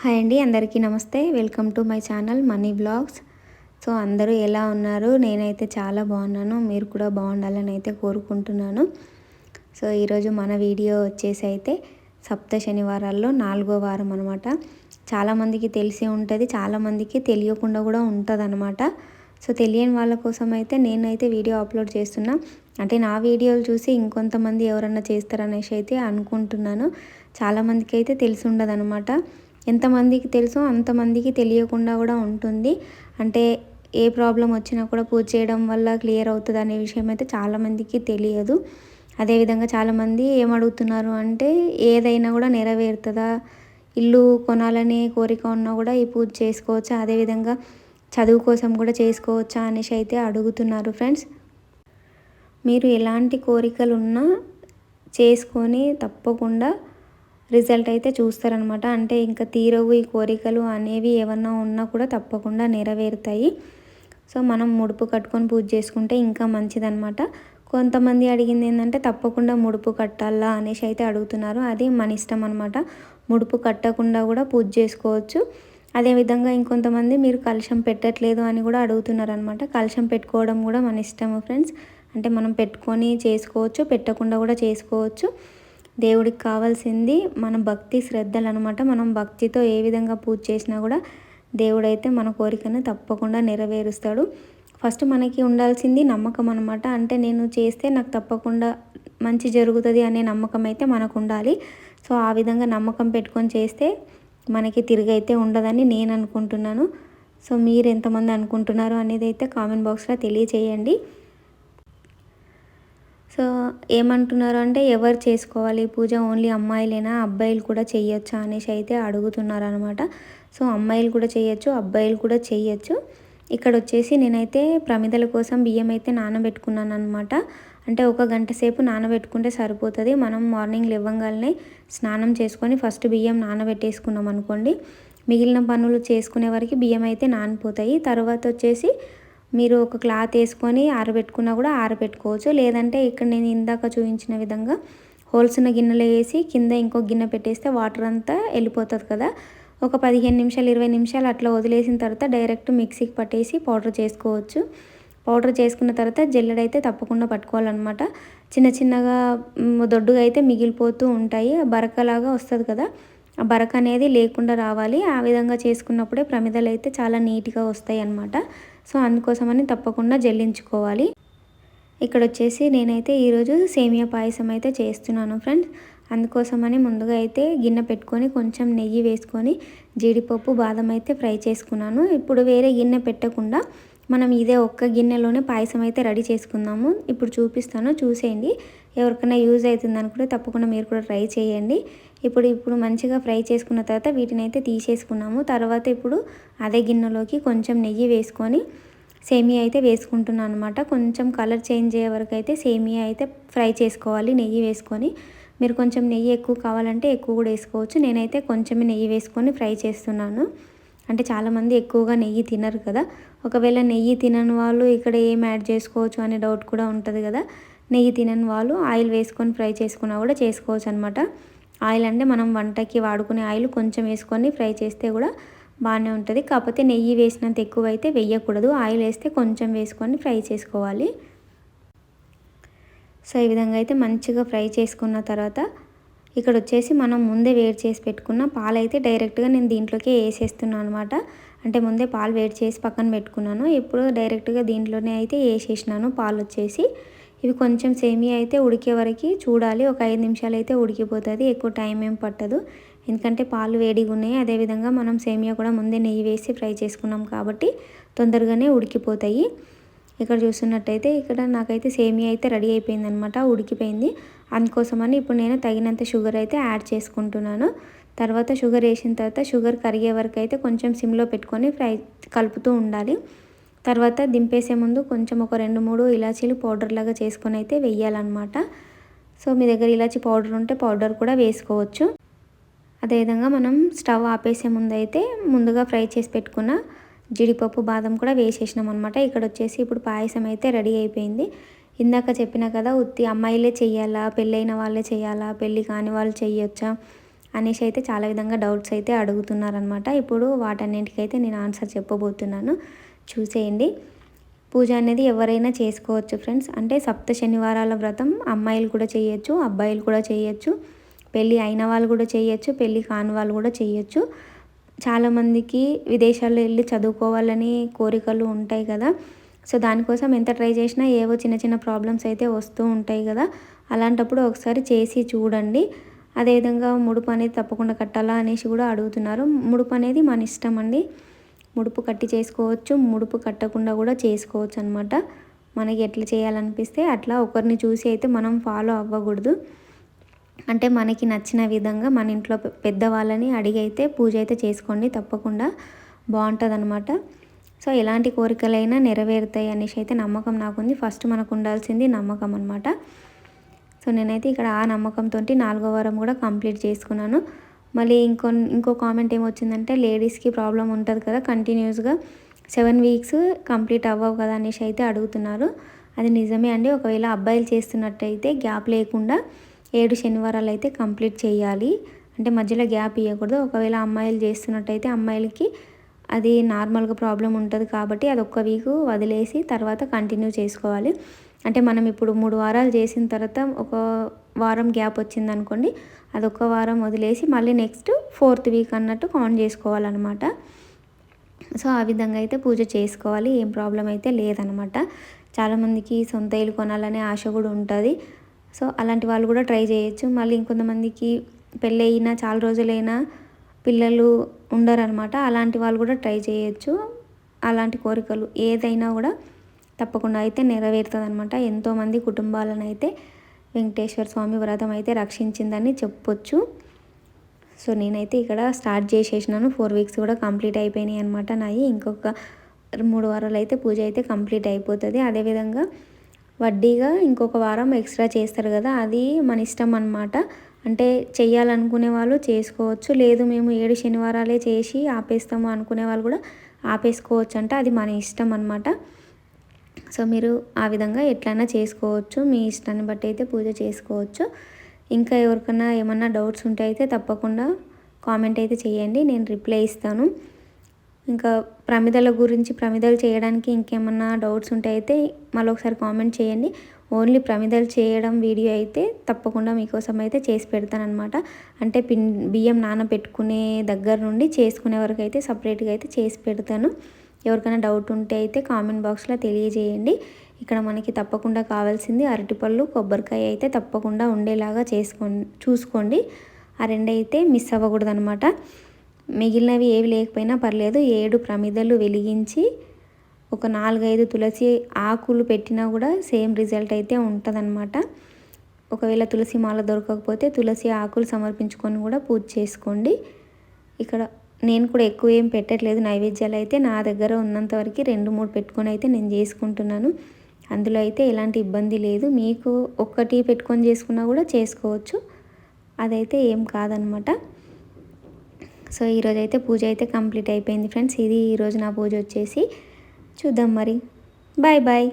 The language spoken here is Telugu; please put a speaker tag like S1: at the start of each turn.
S1: హాయ్ అండి అందరికీ నమస్తే. Welcome to my channel money blogs. So అందరూ ఎలా ఉన్నారు? నేనైతే చాలా బాగున్నాను. మీరు కూడా బాగుండాలని అయితే కోరుకుంటున్నాను. సో ఈరోజు మన వీడియో వచ్చేసి అయితే సప్త శనివారాల్లో నాలుగో వారం అనమాట చాలామందికి తెలిసి ఉంటుంది చాలామందికి తెలియకుండా కూడా ఉంటుంది అనమాట సో తెలియని వాళ్ళ కోసం అయితే నేనైతే వీడియో అప్లోడ్ చేస్తున్నా. అంటే నా వీడియోలు చూసి ఇంకొంతమంది ఎవరన్నా చేస్తారనేసి అయితే అనుకుంటున్నాను. చాలామందికి అయితే తెలిసి ఉండదు ఎంతమందికి తెలుసో అంతమందికి తెలియకుండా కూడా ఉంటుంది. అంటే ఏ ప్రాబ్లం వచ్చినా కూడా పూజ చేయడం వల్ల క్లియర్ అవుతుంది అనే విషయం అయితే చాలామందికి తెలియదు. అదేవిధంగా చాలామంది ఏమడుగుతున్నారు అంటే ఏదైనా కూడా నెరవేరుతుందా? ఇల్లు కొనాలనే కోరిక ఉన్నా కూడా ఈ పూజ చేసుకోవచ్చా? అదేవిధంగా చదువు కోసం కూడా చేసుకోవచ్చా అనేసి అయితే అడుగుతున్నారు ఫ్రెండ్స్. మీరు ఎలాంటి కోరికలు ఉన్నా చేసుకొని తప్పకుండా రిజల్ట్ అయితే చూస్తారనమాట. అంటే ఇంకా తీరవు ఈ కోరికలు అనేవి ఏమన్నా ఉన్నా కూడా తప్పకుండా నెరవేరుతాయి. సో మనం ముడుపు కట్టుకొని పూజ చేసుకుంటే ఇంకా మంచిదనమాట. కొంతమంది అడిగింది ఏంటంటే తప్పకుండా ముడుపు కట్టాలా అనేసి అయితే అడుగుతున్నారు. అది మన ఇష్టం అనమాట. ముడుపు కట్టకుండా కూడా పూజ చేసుకోవచ్చు. అదేవిధంగా ఇంకొంతమంది మీరు కలుషం పెట్టట్లేదు అని కూడా అడుగుతున్నారు అనమాట కలుషం పెట్టుకోవడం కూడా మన ఇష్టము ఫ్రెండ్స్. అంటే మనం పెట్టుకొని చేసుకోవచ్చు పెట్టకుండా కూడా చేసుకోవచ్చు. దేవుడికి కావాల్సింది మన భక్తి శ్రద్ధలు అనమాట మనం భక్తితో ఏ విధంగా పూజ చేసినా కూడా దేవుడైతే మన కోరికను తప్పకుండా నెరవేరుస్తాడు. ఫస్ట్ మనకి ఉండాల్సింది నమ్మకం అనమాట అంటే నేను చేస్తే నాకు తప్పకుండా మంచి జరుగుతుంది అనే నమ్మకం అయితే మనకు ఉండాలి సో ఆ విధంగా నమ్మకం పెట్టుకొని చేస్తే మనకి తిరిగి అయితే ఉండదని నేను అనుకుంటున్నాను. సో మీరు ఎంతమంది అనుకుంటున్నారు అనేది అయితే కామెంట్ బాక్స్లో తెలియచేయండి. సో ఏమంటున్నారు అంటే ఎవరు చేసుకోవాలి? పూజ ఓన్లీ అమ్మాయిలేనా? అబ్బాయిలు కూడా చేయొచ్చా అనేసి అయితే అడుగుతున్నారు అనమాట సో అమ్మాయిలు కూడా చేయొచ్చు అబ్బాయిలు కూడా చేయొచ్చు ఇక్కడ వచ్చేసి నేనైతే ప్రమిదల కోసం బియ్యం అయితే నానబెట్టుకున్నాను అనమాట అంటే ఒక గంట సేపు నానబెట్టుకుంటే సరిపోతుంది. మనం మార్నింగ్ లేవంగానే స్నానం చేసుకొని ఫస్ట్ బియ్యం నానబెట్టేసుకున్నాం అనుకోండి మిగిలిన పనులు చేసుకునే వరకు బియ్యం అయితే నానిపోతాయి. తర్వాత వచ్చేసి మీరు ఒక క్లాత్ వేసుకొని ఆరబెట్టుకున్నా కూడా ఆరబెట్టుకోవచ్చు. లేదంటే ఇక్కడ నేను ఇందాక చూపించిన విధంగా హోల్సిన గిన్నెలో వేసి కింద ఇంకో గిన్నె పెట్టేస్తే వాటర్ అంతా వెళ్ళిపోతుంది కదా. ఒక పదిహేను నిమిషాలు ఇరవై నిమిషాలు అట్లా వదిలేసిన తర్వాత డైరెక్ట్ మిక్సీకి పట్టేసి పౌడర్ చేసుకోవచ్చు. పౌడర్ చేసుకున్న తర్వాత జల్లెడైతే తప్పకుండా పట్టుకోవాలన్నమాట. చిన్న చిన్నగా దొడ్డుగా అయితే మిగిలిపోతూ ఉంటాయి. బరకలాగా వస్తుంది కదా. ఆ బరక అనేది లేకుండా రావాలి. ఆ విధంగా చేసుకున్నప్పుడే ప్రమిదలు అయితే చాలా నీట్గా వస్తాయి అన్నమాట సో అందుకోసమని తప్పకుండా జల్లించుకోవాలి. ఇక్కడ వచ్చేసి నేనైతే ఈరోజు సేమియా పాయసం అయితే చేస్తున్నాను ఫ్రెండ్స్. అందుకోసమని ముందుగా అయితే గిన్నె పెట్టుకొని కొంచెం నెయ్యి వేసుకొని జీడిపప్పు బాదం అయితే ఫ్రై చేసుకున్నాను. ఇప్పుడు వేరే గిన్నె పెట్టకుండా మనం ఇదే ఒక్క గిన్నెలోనే పాయసం అయితే రెడీ చేసుకుందాము. ఇప్పుడు చూపిస్తాను చూసేయండి. ఎవరికైనా యూజ్ అవుతుంది అనుకుంటే తప్పకుండా మీరు కూడా ట్రై చేయండి. ఇప్పుడు ఇప్పుడు మంచిగా ఫ్రై చేసుకున్న తర్వాత వీటిని అయితే తీసేసుకున్నాము. తర్వాత ఇప్పుడు అదే గిన్నెలోకి కొంచెం నెయ్యి వేసుకొని సేమియా అయితే వేసుకుంటున్నాను అనమాట కొంచెం కలర్ చేంజ్ అయ్యే వరకు అయితే సేమియా అయితే ఫ్రై చేసుకోవాలి నెయ్యి వేసుకొని. మీరు కొంచెం నెయ్యి ఎక్కువ కావాలంటే ఎక్కువ కూడా వేసుకోవచ్చు. నేనైతే కొంచెం నెయ్యి వేసుకొని ఫ్రై చేస్తున్నాను. అంటే చాలామంది ఎక్కువగా నెయ్యి తినరు కదా. ఒకవేళ నెయ్యి తినని వాళ్ళు ఇక్కడ ఏం యాడ్ చేసుకోవచ్చు అనే డౌట్ కూడా ఉంటుంది కదా. నెయ్యి తినని వాళ్ళు ఆయిల్ వేసుకొని ఫ్రై చేసుకున్నా కూడా చేసుకోవచ్చు అనమాట ఆయిల్ అంటే మనం వంటకి వాడుకునే ఆయిల్ కొంచెం వేసుకొని ఫ్రై చేస్తే కూడా బాగానే ఉంటుంది. కాకపోతే నెయ్యి వేసినంత ఎక్కువ అయితే వేయకూడదు. ఆయిల్ వేస్తే కొంచెం వేసుకొని ఫ్రై చేసుకోవాలి. సో ఈ విధంగా అయితే మంచిగా ఫ్రై చేసుకున్న తర్వాత ఇక్కడ వచ్చేసి మనం ముందే వేడి చేసి పెట్టుకున్న పాలు అయితే డైరెక్ట్గా నేను దీంట్లోకి వేసేస్తున్నాను అనమాట అంటే ముందే పాలు వేడి చేసి పక్కన పెట్టుకున్నాను. ఇప్పుడు డైరెక్ట్గా దీంట్లోనే అయితే వేసేసినాను పాలు వచ్చేసి ఇవి కొంచెం సేమియా అయితే ఉడికే వరకు చూడాలి. ఒక ఐదు నిమిషాలు అయితే ఉడికిపోతుంది. ఎక్కువ టైం ఏం పట్టదు. ఎందుకంటే పాలు వేడిగా ఉన్నాయి. అదేవిధంగా మనం సేమియా కూడా ముందే నెయ్యి వేసి ఫ్రై చేసుకున్నాం కాబట్టి తొందరగానే ఉడికిపోతాయి. ఇక్కడ చూస్తున్నట్టయితే ఇక్కడ నాకైతే సేమియా అయితే రెడీ అయిపోయింది అనమాట ఉడికిపోయింది. అందుకోసమని ఇప్పుడు నేను తగినంత షుగర్ అయితే యాడ్ చేసుకుంటున్నాను. తర్వాత షుగర్ వేసిన తర్వాత షుగర్ కరిగే వరకు అయితే కొంచెం సిమ్లో పెట్టుకొని ఫ్రై కలుపుతూ ఉండాలి. తర్వాత దింపేసే ముందు కొంచెం ఒక రెండు మూడు ఇలాచీలు పౌడర్ లాగా చేసుకొని అయితే వేయాలన్నమాట. సో మీ దగ్గర ఇలాచీ పౌడర్ ఉంటే పౌడర్ కూడా వేసుకోవచ్చు. అదేవిధంగా మనం స్టవ్ ఆపేసే ముందు అయితే ముందుగా ఫ్రై చేసి పెట్టుకున్న జీడిపప్పు బాదం కూడా వేసేసినాం అనమాట ఇక్కడ వచ్చేసి ఇప్పుడు పాయసం అయితే రెడీ అయిపోయింది. ఇందాక చెప్పిన కదా ఉత్తి అమ్మాయిలే చేయాలా పెళ్ళైన వాళ్ళే చేయాలా పెళ్ళి కాని వాళ్ళు చేయొచ్చా అనేసి అయితే చాలా విధంగా డౌట్స్ అయితే అడుగుతున్నారనమాట ఇప్పుడు వాటన్నింటికైతే నేను ఆన్సర్ చెప్పబోతున్నాను. చూసేయండి. పూజ అనేది ఎవరైనా చేసుకోవచ్చు ఫ్రెండ్స్. అంటే సప్త శనివారాల వ్రతం అమ్మాయిలు కూడా చేయొచ్చు అబ్బాయిలు కూడా చేయొచ్చు పెళ్ళి అయిన వాళ్ళు కూడా చేయొచ్చు పెళ్ళి కాని వాళ్ళు కూడా చేయొచ్చు. చాలామందికి విదేశాల్లో వెళ్ళి చదువుకోవాలని కోరికలు ఉంటాయి కదా. సో దానికోసం ఎంత ట్రై చేసినా ఏవో చిన్న చిన్న ప్రాబ్లమ్స్ అయితే వస్తూ ఉంటాయి కదా. అలాంటప్పుడు ఒకసారి చేసి చూడండి. అదేవిధంగా ముడుపు అనేది తప్పకుండా కట్టాలా అనేసి కూడా అడుగుతున్నారు. ముడుపు అనేది మన ఇష్టం అండి. ముడుపు కట్టి చేసుకోవచ్చు ముడుపు కట్టకుండా కూడా చేసుకోవచ్చు అనమాట మనకి ఎట్లా చేయాలనిపిస్తే అట్లా ఒకరిని చూసి అయితే మనం ఫాలో అవ్వకూడదు. అంటే మనకి నచ్చిన విధంగా మన ఇంట్లో పెద్దవాళ్ళని అడిగి అయితే పూజ అయితే చేసుకోండి తప్పకుండా. బాగుంటుంది అనమాట సో ఎలాంటి కోరికలైనా నెరవేరుతాయి అనేసి అయితే నమ్మకం నాకుంది. ఫస్ట్ మనకు ఉండాల్సింది నమ్మకం అనమాట సో నేనైతే ఇక్కడ ఆ నమ్మకంతో నాలుగో వారం కూడా కంప్లీట్ చేసుకున్నాను. మళ్ళీ ఇంకో ఇంకో కామెంట్ ఏమొచ్చిందంటే లేడీస్కి ప్రాబ్లం ఉంటుంది కదా కంటిన్యూస్గా సెవెన్ వీక్స్ కంప్లీట్ అవ్వవు కదా అనేసి అయితే అడుగుతున్నారు. అది నిజమే అండి. ఒకవేళ అబ్బాయిలు చేస్తున్నట్టయితే గ్యాప్ లేకుండా ఏడు శనివారాలు అయితే కంప్లీట్ చేయాలి. అంటే మధ్యలో గ్యాప్ ఇవ్వకూడదు ఒకవేళ అమ్మాయిలు చేస్తున్నట్టయితే అమ్మాయిలకి అది నార్మల్గా ప్రాబ్లం ఉంటుంది కాబట్టి అది ఒక్క వీక్ వదిలేసి తర్వాత కంటిన్యూ చేసుకోవాలి. అంటే మనం ఇప్పుడు మూడు వారాలు చేసిన తర్వాత ఒక వారం గ్యాప్ వచ్చింది అనుకోండి అదొక వారం వదిలేసి మళ్ళీ నెక్స్ట్ ఫోర్త్ వీక్ అన్నట్టు కౌంట్ చేసుకోవాలన్నమాట. సో ఆ విధంగా అయితే పూజ చేసుకోవాలి ఏం ప్రాబ్లం అయితే లేదనమాట చాలామందికి సొంత ఇల్లు కొనాలనే ఆశ కూడా ఉంటుంది. సో అలాంటి వాళ్ళు కూడా ట్రై చేయొచ్చు. మళ్ళీ ఇంకొంతమందికి పెళ్ళయినా చాలా రోజులైనా పిల్లలు ఉండరనమాట అలాంటి వాళ్ళు కూడా ట్రై చేయొచ్చు. అలాంటి కోరికలు ఏదైనా కూడా తప్పకుండా అయితే నెరవేరుతుంది అనమాట ఎంతోమంది కుటుంబాలను అయితే వెంకటేశ్వర స్వామి వ్రతం అయితే రక్షించిందని చెప్పొచ్చు. సో నేనైతే ఇక్కడ స్టార్ట్ చేసేసినాను. ఫోర్ వీక్స్ కూడా కంప్లీట్ అయిపోయినాయి అనమాట నాయి. ఇంకొక మూడు వారాలు అయితే పూజ అయితే కంప్లీట్ అయిపోతుంది. అదేవిధంగా వడ్డీగా ఇంకొక వారం ఎక్స్ట్రా చేస్తారు కదా అది మన ఇష్టం అనమాట అంటే చేయాలనుకునే వాళ్ళు చేసుకోవచ్చు. లేదు మేము ఏడు శనివారాలే చేసి ఆపేస్తాము అనుకునే వాళ్ళు కూడా ఆపేసుకోవచ్చు అంటే అది మన ఇష్టం అనమాట సో మీరు ఆ విధంగా ఎట్లయినా చేసుకోవచ్చు మీ ఇష్టాన్ని బట్టి అయితే పూజ చేసుకోవచ్చు. ఇంకా ఎవరికైనా ఏమన్నా డౌట్స్ ఉంటే అయితే తప్పకుండా కామెంట్ అయితే చేయండి నేను రిప్లై ఇస్తాను. ఇంకా ప్రమిదల గురించి ప్రమిదలు చేయడానికి ఇంకేమన్నా డౌట్స్ ఉంటే అయితే మళ్ళీ ఒకసారి కామెంట్ చేయండి. ఓన్లీ ప్రమిదలు చేయడం వీడియో అయితే తప్పకుండా మీకోసం అయితే చేసి పెడతానమాట అంటే పిన్ బియ్యం నానబెట్టుకునే దగ్గర నుండి చేసుకునే వరకు అయితే సపరేట్గా అయితే చేసి పెడతాను. ఎవరికైనా డౌట్ ఉంటే అయితే కామెంట్ బాక్స్లో తెలియజేయండి. ఇక్కడ మనకి తప్పకుండా కావాల్సింది అరటిపళ్ళు కొబ్బరికాయ అయితే తప్పకుండా ఉండేలాగా చేసుకోండి చూసుకోండి. ఆ రెండైతే మిస్ అవ్వకూడదు అనమాట మిగిలినవి ఏవి లేకపోయినా పర్లేదు ఏడు ప్రమిదలు వెలిగించి ఒక నాలుగైదు తులసి ఆకులు పెట్టినా కూడా సేమ్ రిజల్ట్ అయితే ఉంటుందన్నమాట. ఒకవేళ తులసి మాల దొరకకపోతే తులసి ఆకులు సమర్పించుకొని కూడా పూజ చేసుకోండి. ఇక్కడ నేను కూడా ఎక్కువ ఏం పెట్టట్లేదు. నైవేద్యాలు అయితే నా దగ్గర ఉన్నంత వరకు రెండు మూడు పెట్టుకొని అయితే నేను చేసుకుంటున్నాను. అందులో అయితే ఎలాంటి ఇబ్బంది లేదు. మీకు ఒక్కటి పెట్టుకొని చేసుకున్నా కూడా చేసుకోవచ్చు. అదైతే ఏం కాదనమాట. సో ఈరోజు అయితే పూజ అయితే కంప్లీట్ అయిపోయింది ఫ్రెండ్స్. ఇది ఈరోజు నా పూజ వచ్చేసి చూద్దాం మరి. Bye bye.